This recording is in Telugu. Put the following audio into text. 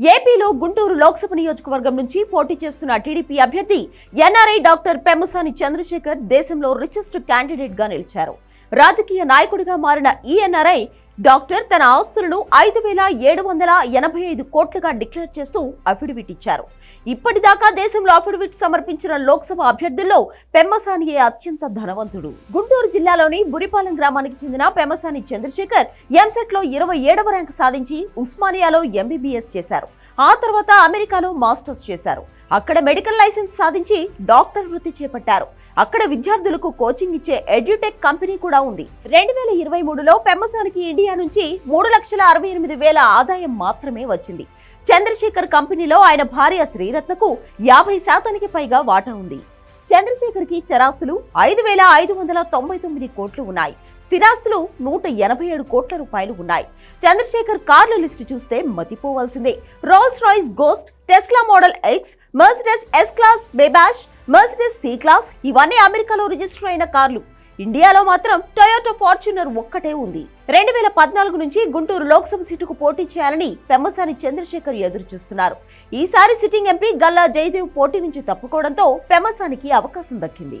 ఏపీలో గుంటూరు లోక్సభ నియోజకవర్గం నుంచి పోటీ చేస్తున్న టీడీపీ అభ్యర్థి ఎన్ఆర్ఐ డాక్టర్ పెమ్మసాని చంద్రశేఖర్ దేశంలో రిచెస్ట్ క్యాండిడేట్గా నిలిచారు. రాజకీయ నాయకుడిగా మారిన ఈ ఎన్ఆర్ఐ డాక్టర్ తన ఆస్తులను ఐదు వేల ఏడు వందల ఎనభై ఐదు కోట్లుగా డిక్లేర్ చేస్తూ అఫిడవిట్ ఇచ్చారు. ఇప్పటిదాకా దేశంలో అఫిడవిట్ సమర్పించిన లోక్సభ అభ్యర్థుల్లో పెమ్మసానియే అత్యంత ధనవంతుడు. గుంటూరు జిల్లాలోని బురిపాలెం గ్రామానికి చెందిన పెమ్మసాని చంద్రశేఖర్ ఎంసెట్లో ఇరవై ఏడవ ర్యాంక్ సాధించి ఉస్మానియాలో ఎంబీబీఎస్ చేశారు. ఆ తర్వాత అమెరికాలో మాస్టర్స్ చేశారు. అక్కడ మెడికల్ లైసెన్స్ సాధించి డాక్టర్ వృత్తి చేపట్టారు. అక్కడ విద్యార్థులకు కోచింగ్ ఇచ్చే ఎడ్యుటెక్ కంపెనీ కూడా ఉంది. రెండు వేల ఇరవై మూడులో పెమ్మసానికి ఇండియా నుంచి మూడు లక్షల అరవై ఎనిమిది వేల ఆదాయం మాత్రమే వచ్చింది. చంద్రశేఖర్ కంపెనీలో ఆయన భార్య శ్రీరత్నకు యాభై శాతానికి పైగా వాటా ఉంది. చంద్రశేఖర్కి చరాస్తులు ఐదు వేల ఐదు వందల తొంభై తొమ్మిది కోట్లు ఉన్నాయి. స్థిరాస్తులు నూట ఎనభై ఏడు కోట్ల రూపాయలు ఉన్నాయి. చంద్రశేఖర్ కార్ల లిస్టు చూస్తే మతిపోవాల్సిందే. Rolls Royce Ghost Tesla Model X Mercedes S class బేబాష్ Mercedes C class ఇవన్నీ అమెరికాలో రిజిస్టర్ అయిన కార్లు. ఇండియాలో మాత్రం టొయోటో ఫార్చునర్ ఒక్కటే ఉంది. రెండు వేల పద్నాలుగు నుంచి గుంటూరు లోక్సభ సీటుకు పోటీ చేయాలని పెమ్మసాని చంద్రశేఖర్ ఎదురు చూస్తున్నారు ఈసారి సిట్టింగ్ ఎంపీ గల్లా జయదేవ్ పోటీ నుంచి తప్పుకోవడంతో పెమ్మసానికి అవకాశం దక్కింది.